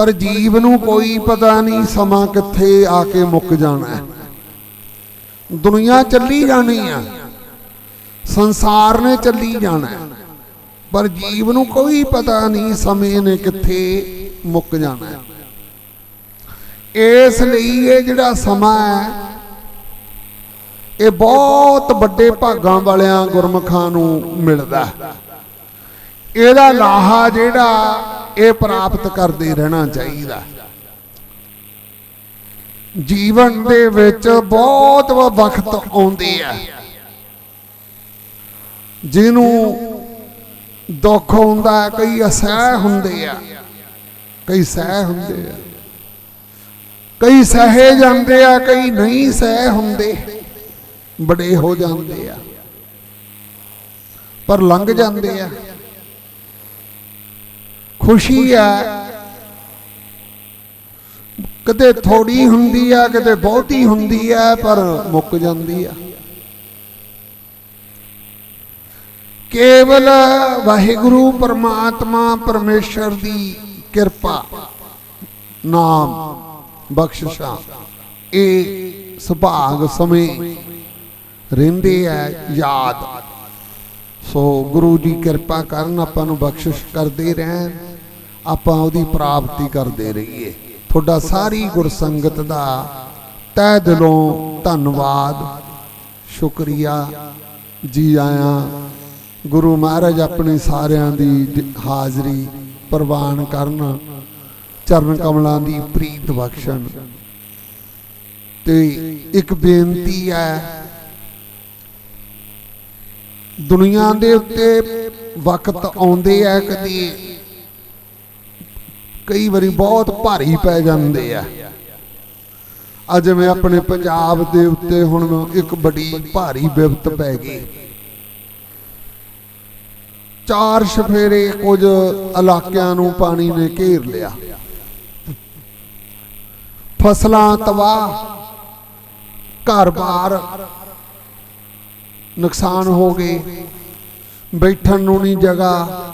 ਪਰ ਜੀਵ ਨੂੰ ਕੋਈ ਪਤਾ ਨਹੀਂ ਸਮਾਂ ਕਿੱਥੇ ਆ ਕੇ ਮੁੱਕ ਜਾਣਾ ਹੈ। ਦੁਨੀਆ ਚੱਲੀ ਜਾਣੀ ਆ। ਸੰਸਾਰ ਨੇ ਚੱਲੀ ਜਾਣਾ ਪਰ ਜੀਵ ਨੂੰ ਕੋਈ ਪਤਾ ਨਹੀਂ ਸਮੇਂ ਨੇ ਕਿੱਥੇ ਮੁੱਕ ਜਾਣਾ ਇਸ ਲਈ ਇਹ ਜਿਹੜਾ ਸਮਾਂ ਹੈ, ਇਹ ਬਹੁਤ ਵੱਡੇ ਭਾਗਾਂ ਵਾਲਿਆਂ ਗੁਰਮਖਾਂ ਨੂੰ ਮਿਲਦਾ ਹੈ। ਇਹਦਾ ਲਾਹਾ ਜਿਹੜਾ ਇਹ ਪ੍ਰਾਪਤ ਕਰਦੇ ਰਹਿਣਾ ਚਾਹੀਦਾ। ਜੀਵਨ ਦੇ ਵਿੱਚ ਬਹੁਤ ਵਕਤ ਆਉਂਦੇ ਆ। ਜਿਹਨੂੰ ਦੁੱਖ ਹੁੰਦਾ, ਕਈ ਅਸਹਿ ਹੁੰਦੇ ਆ। ਕਈ ਸਹਿ ਹੁੰਦੇ ਆ। ਕਈ ਸਹੇ ਜਾਂਦੇ ਆ, ਕਈ ਨਹੀਂ ਸਹਿ ਹੁੰਦੇ। ਬੜੇ ਹੋ ਜਾਂਦੇ ਆ। ਪਰ ਲੰਘ ਜਾਂਦੇ ਆ। ਖੁਸ਼ੀ ਆ। ਕਦੇ ਥੋੜੀ ਹੁੰਦੀ ਆ, ਕਦੇ ਬਹੁਤੀ ਹੁੰਦੀ ਆ, ਪਰ ਮੁੱਕ ਜਾਂਦੀ ਆ। ਕੇਵਲ ਵਾਹਿਗੁਰੂ ਪਰਮਾਤਮਾ ਪਰਮੇਸ਼ਰ ਦੀ ਕਿਰਪਾ, ਨਾਮ, ਬਖਸ਼ਿਸ਼ਾਂ, ਇਹ ਸੁਭਾਗ ਸਮੇਂ ਰਹਿੰਦੇ ਆ ਯਾਦ। ਸੋ ਗੁਰੂ ਜੀ ਕਿਰਪਾ ਕਰਨ, ਆਪਾਂ ਨੂੰ ਬਖਸ਼ਿਸ਼ ਕਰਦੇ ਰਹਿਣ। ਆਪਾਂ ਉਹਦੀ ਪ੍ਰਾਪਤੀ ਕਰਦੇ ਰਹੀਏ। ਤੁਹਾਡਾ ਸਾਰੀ ਗੁਰਸੰਗਤ ਦਾ ਤਹਿ ਦਿਲੋਂ ਧੰਨਵਾਦ। ਸ਼ੁਕਰੀਆ। ਜੀ ਆਇਆਂ। ਗੁਰੂ ਮਹਾਰਾਜ ਆਪਣੇ ਸਾਰਿਆਂ ਦੀ ਹਾਜ਼ਰੀ ਪ੍ਰਵਾਨ ਕਰਨ, ਚਰਨ ਕਮਲਾਂ ਦੀ ਪ੍ਰੀਤ ਬਖਸ਼ਣ। ਤੇ ਇੱਕ ਬੇਨਤੀ ਹੈ, ਦੁਨੀਆ ਦੇ ਉੱਤੇ ਵਕਤ ਆਉਂਦੇ ਆ ਕਦੀ ਕਈ ਵਾਰੀ ਬਹੁਤ ਭਾਰੀ ਪੈ ਜਾਂਦੇ ਆ। ਅੱਜ ਮੈਂ ਆਪਣੇ ਪੰਜਾਬ ਦੇ ਉੱਤੇ ਹੁਣ ਇੱਕ ਬੜੀ ਭਾਰੀ ਵਿਪਤ ਪੈ ਗਈ। ਚਾਰ ਸ਼ਫੇਰੇ ਕੁਝ ਇਲਾਕਿਆਂ ਨੂੰ ਪਾਣੀ ਨੇ ਘੇਰ ਲਿਆ। ਫਸਲਾਂ ਤਬਾਹ, ਘਰ-ਬਾਰ ਨੁਕਸਾਨ ਹੋ ਗਏ। ਬੈਠਣ ਨੂੰ ਨਹੀਂ ਜਗ੍ਹਾ,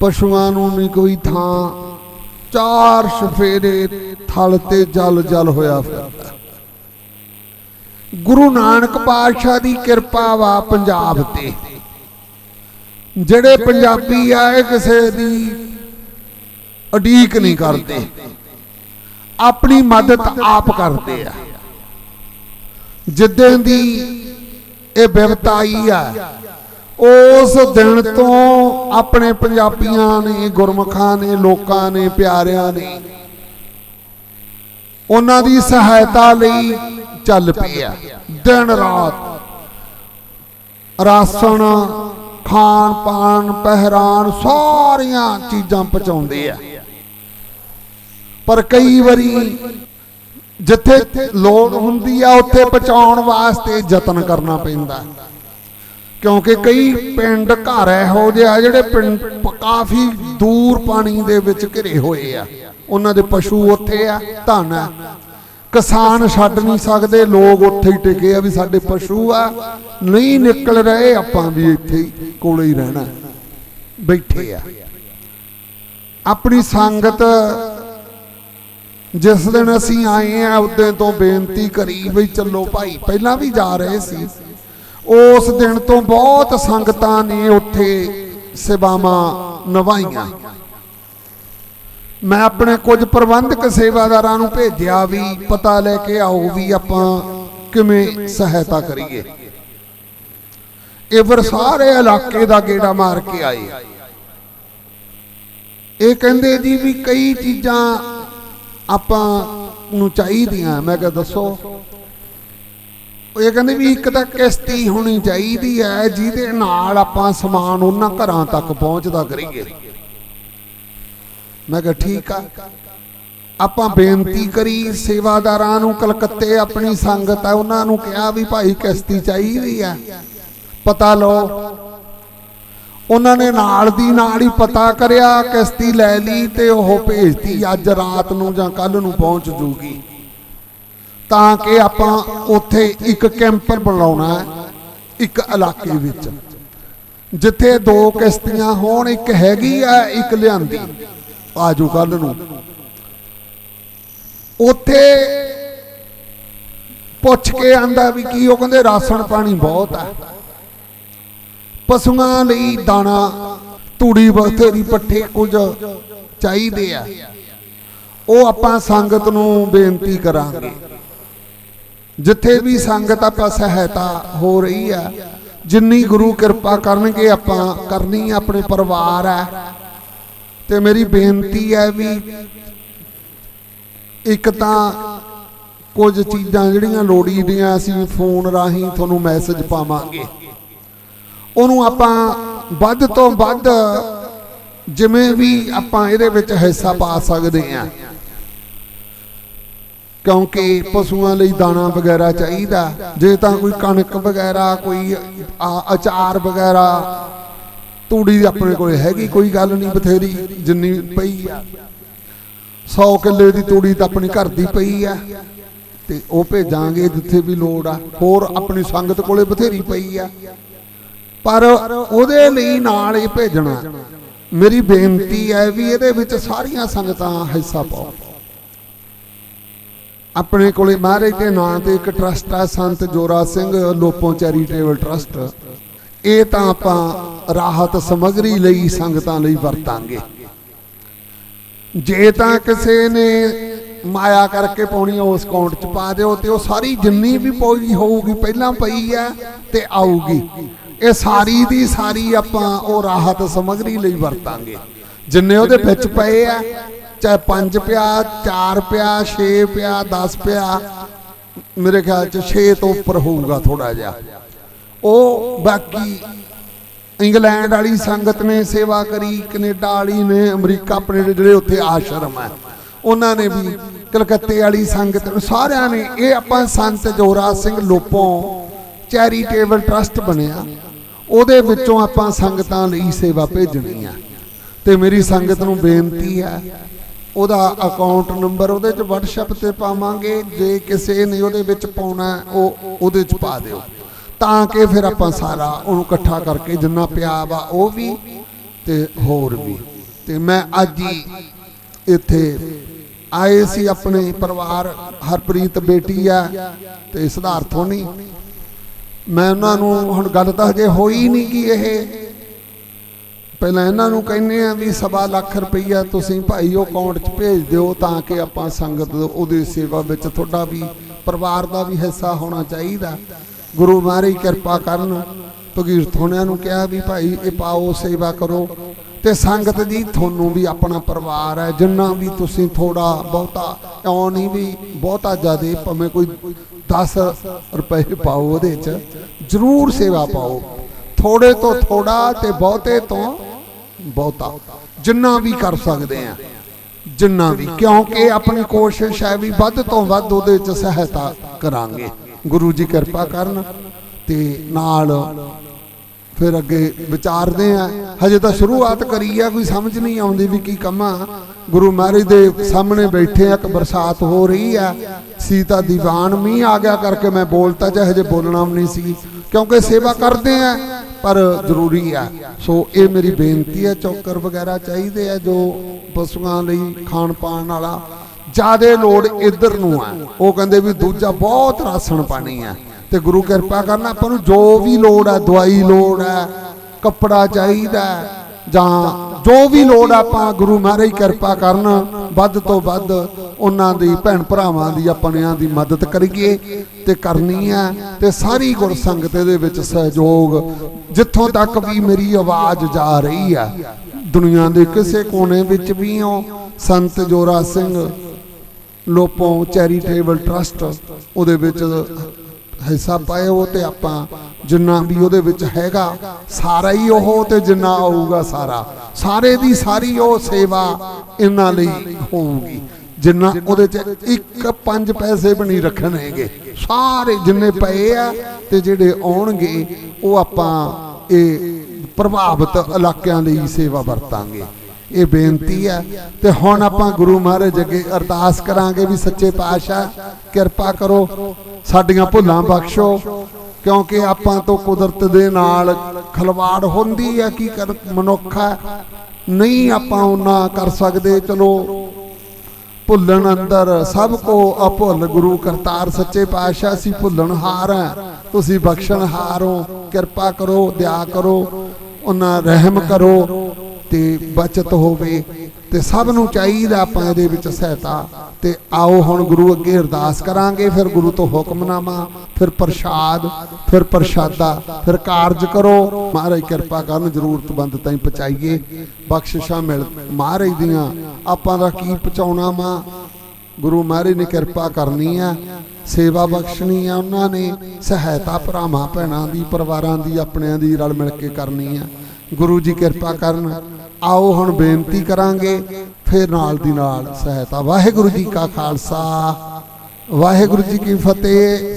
ਪਸ਼ੂਆਂ ਨੂੰ ਨਹੀਂ ਕੋਈ ਥਾਂ। ਚਾਰ ਸ਼ਫੇਰੇ ਥਲ ਤੇ ਜਲ ਜਲ ਹੋਇਆ ਫਿਰਦਾ। ਗੁਰੂ ਨਾਨਕ ਪਾਤਸ਼ਾਹ ਦੀ ਕਿਰਪਾ ਵਾ ਪੰਜਾਬ ਤੇ। ਜਿਹੜੇ ਪੰਜਾਬੀ ਆ ਇਹ ਕਿਸੇ ਦੀ ਅਡੀਕ ਨਹੀਂ ਕਰਦੇ। ਆਪਣੀ ਮਦਦ ਆਪ ਕਰਦੇ ਆ। ਜਿੱਦਾਂ ਦੀ ਇਹ ਬਿਵਤਾਈ ਆ ਉਸ ਦਿਨ ਤੋਂ ਆਪਣੇ ਪੰਜਾਬੀਆਂ ਨੇ, ਗੁਰਮਖਾਂ ਨੇ, ਲੋਕਾਂ ਨੇ, ਪਿਆਰਿਆਂ ਨੇ ਉਹਨਾਂ ਦੀ ਸਹਾਇਤਾ ਲਈ ਚੱਲ ਪਏ ਆ ਦਿਨ ਰਾਤ ਰਾਸ਼ਨ, ਖਾਣ ਪਾਣ ਪਹਿਰਾਨ ਸਾਰੀਆਂ ਚੀਜ਼ਾਂ ਪਹੁੰਚਾਉਂਦੇ ਆ। ਪਰ ਕਈ ਵਾਰੀ ਜਿੱਥੇ ਲੋੜ ਹੁੰਦੀ ਆ, ਉੱਥੇ ਪਹੁੰਚਾਉਣ ਵਾਸਤੇ ਯਤਨ ਕਰਨਾ ਪੈਂਦਾ। ਕਿਉਂਕਿ ਕਈ ਪਿੰਡ ਘਰ ਇਹੋ ਜਿਹੇ ਆ ਜਿਹੜੇ ਪਿੰਡ ਕਾਫੀ ਦੂਰ ਪਾਣੀ ਦੇ ਵਿੱਚ ਘਿਰੇ ਹੋਏ ਆ। ਉਹਨਾਂ ਦੇ ਪਸ਼ੂ ਉੱਥੇ ਆ, ਧਨ ਆ। ਕਿਸਾਨ ਛੱਡ ਨਹੀਂ ਸਕਦੇ, ਲੋਕ ਉੱਥੇ ਹੀ ਟਿਕੇ ਆ ਵੀ ਸਾਡੇ ਪਸ਼ੂ ਆ। ਨਹੀਂ ਨਿਕਲ ਰਹੇ, ਆਪਾਂ ਵੀ ਇੱਥੇ ਕੋਲੇ ਹੀ ਰਹਿਣਾ, ਬੈਠੇ ਆ। ਆਪਣੀ ਸੰਗਤ ਜਿਸ ਦਿਨ ਅਸੀਂ ਆਏ ਆ ਉਦੋਂ ਤੋਂ ਬੇਨਤੀ ਕਰੀ ਵੀ ਚੱਲੋ ਭਾਈ, ਪਹਿਲਾਂ ਵੀ ਜਾ ਰਹੇ ਸੀ। ਉਸ ਦਿਨ ਤੋਂ ਬਹੁਤ ਸੰਗਤਾਂ ਨੇ ਉੱਥੇ ਸੇਵਾਵਾਂ ਨਿਭਾਈਆਂ। ਮੈਂ ਆਪਣੇ ਕੁਝ ਪ੍ਰਬੰਧਕ ਸੇਵਾਦਾਰਾਂ ਨੂੰ ਭੇਜਿਆ ਵੀ ਪਤਾ ਲੈ ਕੇ ਆਓ ਵੀ ਆਪਾਂ ਕਿਵੇਂ ਸਹਾਇਤਾ ਕਰੀਏ। ਇਹ ਫਿਰ ਸਾਰੇ ਇਲਾਕੇ ਦਾ ਗੇੜਾ ਮਾਰ ਕੇ ਆਏ। ਇਹ ਕਹਿੰਦੇ ਜੀ ਵੀ ਕਈ ਚੀਜ਼ਾਂ ਆਪਾਂ ਨੂੰ ਚਾਹੀਦੀਆਂ। ਮੈਂ ਕਿਹਾ, ਦੱਸੋ। ਉਹ ਇਹ ਕਹਿੰਦੇ ਵੀ ਇੱਕ ਤਾਂ ਕਿਸ਼ਤੀ ਹੋਣੀ ਚਾਹੀਦੀ ਹੈ, ਜਿਹਦੇ ਨਾਲ ਆਪਾਂ ਸਮਾਨ ਉਹਨਾਂ ਘਰਾਂ ਤੱਕ ਪਹੁੰਚਦਾ ਕਰੀਏ। ਮੈਂ ਕਿਹਾ, ਠੀਕ ਆ। ਆਪਾਂ ਬੇਨਤੀ ਕਰੀ ਸੇਵਾਦਾਰਾਂ ਨੂੰ ਕਲਕੱਤੇ ਆਪਣੀ ਸੰਗਤ ਹੈ ਉਹਨਾਂ ਨੂੰ ਕਿਹਾ ਵੀ ਭਾਈ ਕਿਸ਼ਤੀ ਚਾਹੀਦੀ ਆ। ਪਤਾ ਲਓ, ਉਹਨਾਂ ਨੇ ਨਾਲ ਦੀ ਨਾਲ ਹੀ ਪਤਾ ਕਰਿਆ, ਕਿਸ਼ਤੀ ਲੈ ਲਈ ਤੇ ਉਹ ਭੇਜਤੀ, ਅੱਜ ਰਾਤ ਨੂੰ ਜਾਂ ਕੱਲ ਨੂੰ ਪਹੁੰਚ ਜੂਗੀ। ਤਾਂ ਕਿ ਆਪਾਂ ਉੱਥੇ ਇੱਕ ਕੈਂਪਰ ਬਣਾਉਣਾ ਇੱਕ ਇਲਾਕੇ ਵਿੱਚ। ਜਿੱਥੇ ਦੋ ਕਿਸ਼ਤੀਆਂ ਹੋਣ, ਇੱਕ ਹੈਗੀ ਆ, ਇੱਕ ਲਿਆਂਦੀ। ਆਜੋ ਕੱਲ ਨੂੰ। ਇੱਥੇ ਪੁੱਛ ਕੇ ਆਂਦਾ ਵੀ ਕੀ, ਉਹ ਕਹਿੰਦੇ ਰਾਸ਼ਨ ਪਾਣੀ ਬਹੁਤ ਆ। ਪਸ਼ੂਆਂ ਲਈ ਦਾਣਾ, ਤੂੜੀ, ਬਥੇਰੀ, ਪੱਠੇ ਕੁਝ ਚਾਹੀਦੇ ਆ। ਉਹ ਆਪਾਂ ਸੰਗਤ ਨੂੰ ਬੇਨਤੀ ਕਰਾਂਗੇ। ਜਿੱਥੇ ਵੀ ਸੰਗਤ ਆਪਾਂ ਸਹਾਇਤਾ ਹੋ ਰਹੀ ਆ ਜਿੰਨੀ ਗੁਰੂ ਕਿਰਪਾ ਕਰਨਗੇ ਆਪਾਂ ਕਰਨੀ ਆਪਣੇ ਪਰਿਵਾਰ ਆ ਤੇ ਮੇਰੀ ਬੇਨਤੀ ਹੈ ਵੀ ਇੱਕ ਤਾਂ ਕੁਝ ਚੀਜ਼ਾਂ ਜਿਹੜੀਆਂ ਲੋੜੀ ਦੀਆਂ ਅਸੀਂ ਫੋਨ ਰਾਹੀਂ ਤੁਹਾਨੂੰ ਮੈਸੇਜ ਪਾਵਾਂਗੇ। ਉਹਨੂੰ ਆਪਾਂ ਵੱਧ ਤੋਂ ਵੱਧ ਜਿਵੇਂ ਵੀ ਆਪਾਂ ਇਹਦੇ ਵਿੱਚ ਹਿੱਸਾ ਪਾ ਸਕਦੇ ਆ ਕਿਉਂਕਿ ਪਸ਼ੂਆਂ ਲਈ ਦਾਣਾ ਵਗੈਰਾ ਚਾਹੀਦਾ। ਜੇ ਤਾਂ ਕੋਈ ਕਣਕ ਵਗੈਰਾ, ਕੋਈ ਅਚਾਰ ਵਗੈਰਾ, ਤੂੜੀ ਆਪਣੇ ਕੋਲ ਹੈਗੀ, ਕੋਈ ਗੱਲ ਨਹੀਂ ਬਥੇਰੀ ਜਿੰਨੀ ਪਈ ਆ। 100 ਕਿੱਲੇ ਦੀ ਤੂੜੀ ਤਾਂ ਆਪਣੀ ਘਰ ਦੀ ਪਈ ਆ। ਤੇ ਉਹ ਭੇਜਾਂਗੇ ਜਿੱਥੇ ਵੀ ਲੋੜ ਆ। ਹੋਰ ਆਪਣੀ ਸੰਗਤ ਕੋਲੇ ਬਥੇਰੀ ਪਈ ਆ। ਪਰ ਉਹਦੇ ਲਈ ਨਾਲ ਇਹ ਭੇਜਣਾ। ਮੇਰੀ ਬੇਨਤੀ ਹੈ ਵੀ ਇਹਦੇ ਵਿੱਚ ਸਾਰੀਆਂ ਸੰਗਤਾਂ ਹਿੱਸਾ ਪਾਓ। ਆਪਣੇ ਕੋਲੇ ਮਹਾਰਾਜ ਦੇ ਨਾਂ ਤੇ ਇੱਕ ਟਰਸਟ ਆ, ਸੰਤ ਜੋਰਾ ਸਿੰਘ ਲੋਪੋ ਚੈਰੀਟੇਬਲ ਟਰਸਟ ਇਹ ਤਾਂ ਆਪਾਂ ਰਾਹਤ ਸਮਗਰੀ ਲਈ ਸੰਗਤਾਂ ਲਈ ਵਰਤਾਂਗੇ। ਜੇ ਤਾਂ ਕਿਸੇ ਨੇ ਮਾਇਆ ਕਰਕੇ ਪਾਉਣੀ ਉਸ ਅਕਾਊਂਟ 'ਚ ਪਾ ਦਿਓ ਤੇ ਉਹ ਸਾਰੀ ਜਿੰਨੀ ਵੀ ਪਈ ਹੋਊਗੀ, ਪਹਿਲਾਂ ਪਈ ਆ ਤੇ ਆਊਗੀ। ਇਹ ਸਾਰੀ ਦੀ ਸਾਰੀ ਆਪਾਂ ਉਹ ਰਾਹਤ ਸਮਗਰੀ ਲਈ ਵਰਤਾਂਗੇ। ਜਿੰਨੇ ਉਹਦੇ ਵਿੱਚ ਪਏ ਆ ਚਾਹੇ 5 ਪਿਆ 4 ਪਿਆ 6 ਪਿਆ 10 ਪਿਆ, ਮੇਰੇ ਖਿਆਲ 'ਚ 6 ਤੋਂ ਉੱਪਰ ਹੋਊਗਾ ਥੋੜਾ ਜਿਹਾ। ਉਹ ਬਾਕੀ ਇੰਗਲੈਂਡ ਵਾਲੀ ਸੰਗਤ ਨੇ ਸੇਵਾ ਕਰੀ, ਕੈਨੇਡਾ ਵਾਲੀ ਨੇ, ਅਮਰੀਕਾ ਆਪਣੇ ਜਿਹੜੇ ਉੱਥੇ ਆਸ਼ਰਮ ਹੈ, ਉਹਨਾਂ ਨੇ ਵੀ ਕਲਕੱਤੇ ਵਾਲੀ ਸੰਗਤ ਨੇ ਸਾਰਿਆਂ ਨੇ, ਇਹ ਆਪਾਂ ਸੰਤ ਜੋਰਾ ਸਿੰਘ ਲੋਪੋਂ ਚੈਰੀਟੇਬਲ ਟਰਸਟ ਬਣਿਆ, ਉਹਦੇ ਵਿੱਚੋਂ ਆਪਾਂ ਸੰਗਤਾਂ ਲਈ ਸੇਵਾ ਭੇਜਣੀ ਆ। ਤੇ ਮੇਰੀ ਸੰਗਤ ਨੂੰ ਬੇਨਤੀ ਹੈ ਉਹਦਾ ਅਕਾਊਂਟ ਨੰਬਰ ਉਹਦੇ ਚ WhatsApp ਤੇ ਪਾਵਾਂਗੇ, ਜੇ ਕਿਸੇ ਨੇ ਉਹਦੇ ਵਿੱਚ ਪਾਉਣਾ ਉਹ ਉਹਦੇ ਚ ਪਾ ਦਿਓ। ਤਾਂ ਕਿ ਫਿਰ ਆਪਾਂ ਸਾਰਾ ਉਹਨੂੰ ਇਕੱਠਾ ਕਰਕੇ ਜਿੰਨਾ ਪਿਆ ਵਾ ਉਹ ਵੀ ਤੇ ਹੋਰ ਵੀ। ਤੇ ਮੈਂ ਅੱਜ ਹੀ ਇੱਥੇ ਆਏ ਸੀ ਆਪਣੇ ਪਰਿਵਾਰ, ਹਰਪ੍ਰੀਤ ਬੇਟੀ ਆ ਤੇ ਸਿਧਾਰਥ ਹੋਣੀ। ਮੈਂ ਉਹਨਾਂ ਨੂੰ ਹੁਣ ਗੱਲ ਤਾਂ ਹਜੇ ਹੋਈ ਨਹੀਂ ਕਿ ਇਹ ਪਹਿਲਾਂ ਇਹਨਾਂ ਨੂੰ ਕਹਿੰਦੇ ਆ ਵੀ ਸਵਾ ਲੱਖ ਰੁਪਈਆ ਤੁਸੀਂ ਭਾਈ ਉਹ ਅਕਾਊਂਟ 'ਚ ਭੇਜ ਦਿਓ ਤਾਂ ਕਿ ਆਪਾਂ ਸੰਗਤ ਉਹਦੀ ਸੇਵਾ ਵਿੱਚ ਤੁਹਾਡਾ ਵੀ ਪਰਿਵਾਰ ਦਾ ਵੀ ਹਿੱਸਾ ਹੋਣਾ ਚਾਹੀਦਾ। ਗੁਰੂ ਮਹਾਰਾਜ ਕਿਰਪਾ ਕਰਨ ਭਗੀਰਥ ਹੋਣਿਆਂ ਨੂੰ ਕਿਹਾ ਵੀ ਭਾਈ ਇਹ ਪਾਓ, ਸੇਵਾ ਕਰੋ ਤੇ ਸੰਗਤ ਜੀ ਤੁਹਾਨੂੰ ਵੀ ਆਪਣਾ ਪਰਿਵਾਰ ਹੈ, ਜਿੰਨਾ ਵੀ ਤੁਸੀਂ ਥੋੜਾ ਬਹੁਤਾ ਇਉਂ ਨਹੀਂ ਵੀ ਬਹੁਤਾ ਜ਼ਿਆਦੇ ਭਾਵੇਂ ਕੋਈ 10 ਰੁਪਏ ਪਾਓ ਉਹਦੇ 'ਚ, ਜ਼ਰੂਰ ਸੇਵਾ ਪਾਓ। ਥੋੜੇ ਤੋਂ ਥੋੜਾ ਤੇ ਬਹੁਤੇ ਤੋਂ ਬਹੁਤਾ। ਜਿੰਨਾ ਵੀ ਕਰ ਸਕਦੇ ਆ। ਜਿੰਨਾ ਵੀ। ਕਿਉਂਕਿ ਆਪਣੀ ਕੋਸ਼ਿਸ਼ ਹੈ ਵੀ ਵੱਧ ਤੋਂ ਵੱਧ ਉਹਦੇ 'ਚ ਸਹਾਇਤਾ ਕਰਾਂਗੇ। ਗੁਰੂ ਜੀ ਕਿਰਪਾ ਕਰਨ ਤੇ ਨਾਲ ਫਿਰ ਅੱਗੇ ਵਿਚਾਰਦੇ ਆ। ਹਜੇ ਤਾਂ ਸ਼ੁਰੂਆਤ ਕਰੀ ਆ, ਕੋਈ ਸਮਝ ਨਹੀਂ ਆਉਂਦੀ ਵੀ ਕੀ ਕੰਮਾਂ। ਗੁਰੂ ਮਹਾਰਾਜ ਦੇ ਸਾਹਮਣੇ ਬੈਠੇ ਆ, ਇੱਕ ਬਰਸਾਤ ਹੋ ਰਹੀ ਆ। ਸੀਤਾ ਦੀਵਾਨ ਮੀਂਹ ਆ ਗਿਆ ਕਰਕੇ ਮੈਂ ਬੋਲਤਾ ਚਾਹੇ ਹਜੇ ਬੋਲਣਾ ਵੀ ਨਹੀਂ ਸੀ। ਕਿਉਂਕਿ ਸੇਵਾ ਕਰਦੇ ਆ। ਪਰ ਜ਼ਰੂਰੀ ਆ। ਸੋ ਇਹ ਮੇਰੀ ਬੇਨਤੀ ਹੈ, ਚੌਕਰ ਵਗੈਰਾ ਚਾਹੀਦੇ ਆ ਜੋ ਪਸ਼ੂਆਂ ਲਈ ਖਾਣ ਪਾਣ ਵਾਲਾ ਜਿਆਦੇ ਲੋੜ ਇੱਧਰ ਨੂੰ ਆ। ਉਹ ਕਹਿੰਦੇ ਵੀ ਦੂਜਾ ਬਹੁਤ ਰਾਸ਼ਨ ਪਾਣੀ ਆ। ਤੇ ਗੁਰੂ ਕਿਰਪਾ ਕਰਨਾ ਆਪਾਂ ਨੂੰ ਜੋ ਵੀ ਲੋੜ ਹੈ ਦਵਾਈ ਲੋੜ ਹੈ ਕੱਪੜਾ ਚਾਹੀਦਾ ਜਾਂ ਜੋ ਵੀ ਲੋੜ ਆਪਾਂ ਗੁਰੂ ਮਹਾਰਾਜ ਕਿਰਪਾ ਕਰਨ, ਵੱਧ ਤੋਂ ਵੱਧ ਉਹਨਾਂ ਦੀ ਭੈਣ ਭਰਾਵਾਂ ਦੀ, ਆਪਣਿਆਂ ਦੀ ਮਦਦ ਕਰੀਏ ਤੇ ਕਰਨੀ ਹੈ ਤੇ ਸਾਰੀ ਗੁਰ ਸੰਗਤ ਦੇ ਵਿੱਚ ਸਹਿਯੋਗ, ਜਿੱਥੋਂ ਤੱਕ ਵੀ ਮੇਰੀ ਆਵਾਜ਼ ਜਾ ਰਹੀ ਹੈ। ਦੁਨੀਆ ਦੇ ਕਿਸੇ ਕੋਨੇ ਵਿੱਚ ਵੀ ਹੋ, ਸੰਤ ਜੋਰਾ ਸਿੰਘ, ਲੋਪੋਂ ਚੈਰੀਟੇਬਲ ਟਰਸਟ, ਉਹਦੇ ਵਿੱਚ ਹਿੱਸਾ ਪਾਇਓ ਤੇ ਆਪਾਂ ਜਿੰਨਾ ਵੀ ਉਹਦੇ ਵਿੱਚ ਹੈਗਾ, ਸਾਰਾ ਹੀ ਉਹ ਤੇ ਜਿੰਨਾ ਆਊਗਾ ਸਾਰਾ। ਸਾਰੇ ਦੀ ਸਾਰੀ ਉਹ ਸੇਵਾ ਇਹਨਾਂ ਲਈ ਹੋਊਗੀ। ਜਿੰਨਾ ਉਹਦੇ ਚ ਇੱਕ ਪੰਜ ਪੈਸੇ ਵੀ ਨਹੀਂ ਰੱਖਣਗੇ ਸਾਰੇ ਜਿੰਨੇ ਪਏ ਆ ਤੇ ਜਿਹੜੇ ਆਉਣਗੇ, ਉਹ ਆਪਾਂ ਇਹ ਪ੍ਰਭਾਵਿਤ ਇਲਾਕਿਆਂ ਲਈ ਸੇਵਾ ਵਰਤਾਂਗੇ। ਇਹ ਬੇਨਤੀ ਹੈ ਤੇ ਹੁਣ ਆਪਾਂ ਗੁਰੂ ਮਹਾਰਾਜ ਅੱਗੇ ਅਰਦਾਸ ਕਰਾਂਗੇ ਵੀ ਸੱਚੇ ਪਾਤਸ਼ਾਹ, ਕਿਰਪਾ ਕਰੋ, ਸਾਡੀਆਂ ਭੁੱਲਾਂ ਬਖਸ਼ੋ, ਕਿਉਂਕਿ ਆਪਾਂ ਤੋਂ ਕੁਦਰਤ ਦੇ ਨਾਲ ਖਲਵਾੜ ਹੁੰਦੀ ਹੈ ਕੀ ਕਰ ਨਹੀਂ ਆਪਾਂ ਉਹਨਾਂ ਕਰ ਸਕਦੇ। ਚਲੋ, ਭੁੱਲਣ ਅੰਦਰ ਸਭ ਕੋ ਅਭੁੱਲ, ਗੁਰੂ ਕਰਤਾਰ ਸੱਚੇ ਪਾਤਸ਼ਾਹ ਸੀ ਭੁੱਲਣ ਹਾਰ ਹੈ ਤੁਸੀਂ ਬਖਸ਼ਣ ਹਾਰੋ ਕਿਰਪਾ ਕਰੋ, ਦਇਆ ਕਰੋ ਉਹਨਾਂ ਰਹਿਮ ਕਰੋ। ਤੇ ਬਚਤ ਹੋਵੇ ਤੇ ਸਭ ਨੂੰ ਚਾਹੀਦਾ ਆਪਾਂ ਇਹਦੇ ਵਿੱਚ ਸਹਾਇਤਾ। ਤੇ ਆਓ ਹੁਣ ਗੁਰੂ ਅੱਗੇ ਅਰਦਾਸ ਕਰਾਂਗੇ, ਫਿਰ ਗੁਰੂ ਤੋਂ ਹੁਕਮਨਾਮਾ ਫਿਰ ਪ੍ਰਸ਼ਾਦ, ਫਿਰ ਪ੍ਰਸ਼ਾਦਾ, ਫਿਰ ਕਾਰਜ ਕਰੋ। ਮਹਾਰਾਜ ਕਿਰਪਾ ਕਰਨ, ਜ਼ਰੂਰਤਮੰਦ ਤਾਈਂ ਪਹੁੰਚਾਈਏ। ਬਖਸ਼ਿਸ਼ਾਂ ਮਿਲ, ਮਹਾਰਾਜ ਦੀਆਂ, ਆਪਾਂ ਦਾ ਕੀ ਪਹੁੰਚਾਉਣਾ ਵਾ? ਗੁਰੂ ਮਹਾਰਾਜ ਨੇ ਕਿਰਪਾ ਕਰਨੀ ਆ, ਸੇਵਾ ਬਖਸ਼ਣੀ ਆ ਉਹਨਾਂ ਨੇ, ਸਹਾਇਤਾ ਭਰਾਵਾਂ, ਭੈਣਾਂ ਦੀ, ਪਰਿਵਾਰਾਂ ਦੀ, ਆਪਣਿਆਂ ਦੀ ਰਲ ਮਿਲ ਕੇ ਕਰਨੀ ਆ। ਗੁਰੂ ਜੀ ਕਿਰਪਾ ਕਰਨ ਆਓ ਹੁਣ ਬੇਨਤੀ ਕਰਾਂਗੇ, ਫਿਰ ਨਾਲ ਦੀ ਨਾਲ ਸਹਾਇਤਾ। ਵਾਹਿਗੁਰੂ ਜੀ ਕਾ ਖਾਲਸਾ, ਵਾਹਿਗੁਰੂ ਜੀ ਕੀ ਫਤਿਹ।